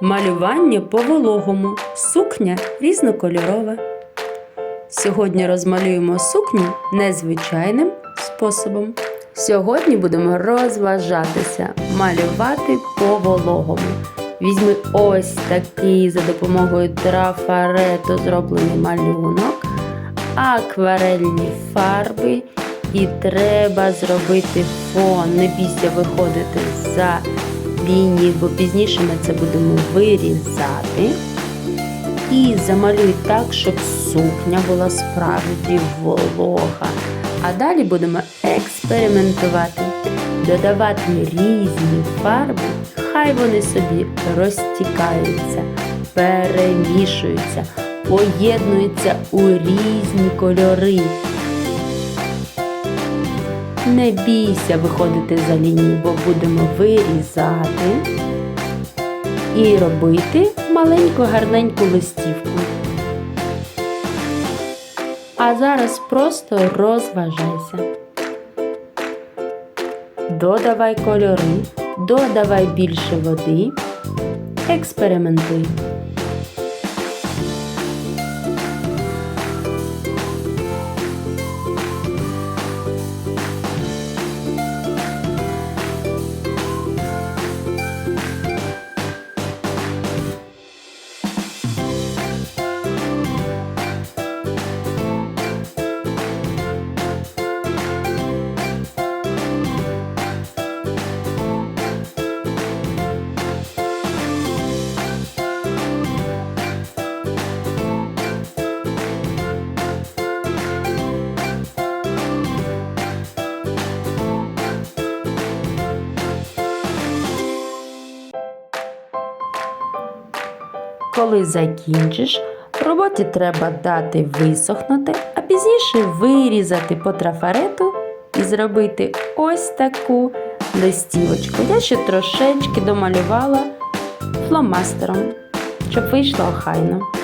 Малювання по вологому. Сукня різнокольорова. Сьогодні розмалюємо сукню незвичайним способом. Сьогодні будемо розважатися, малювати по вологому. Візьми ось такий за допомогою трафарету зроблений малюнок, акварельні фарби і треба зробити фон. Не бійся виходити за лінії, бо пізніше ми це будемо вирізати. І замалюй так, щоб сукня була справді волога. А далі будемо експериментувати, додавати різні фарби, хай вони собі розтікаються, перемішуються, поєднуються у різні кольори. Не бійся виходити за лінію, бо будемо вирізати і робити маленьку гарненьку листівку. А зараз просто розважайся. Додавай кольори, додавай більше води, експериментуй. Коли закінчиш, роботі треба дати висохнути, а пізніше вирізати по трафарету і зробити ось таку листівочку. Я ще трошечки домалювала фломастером, щоб вийшло охайно.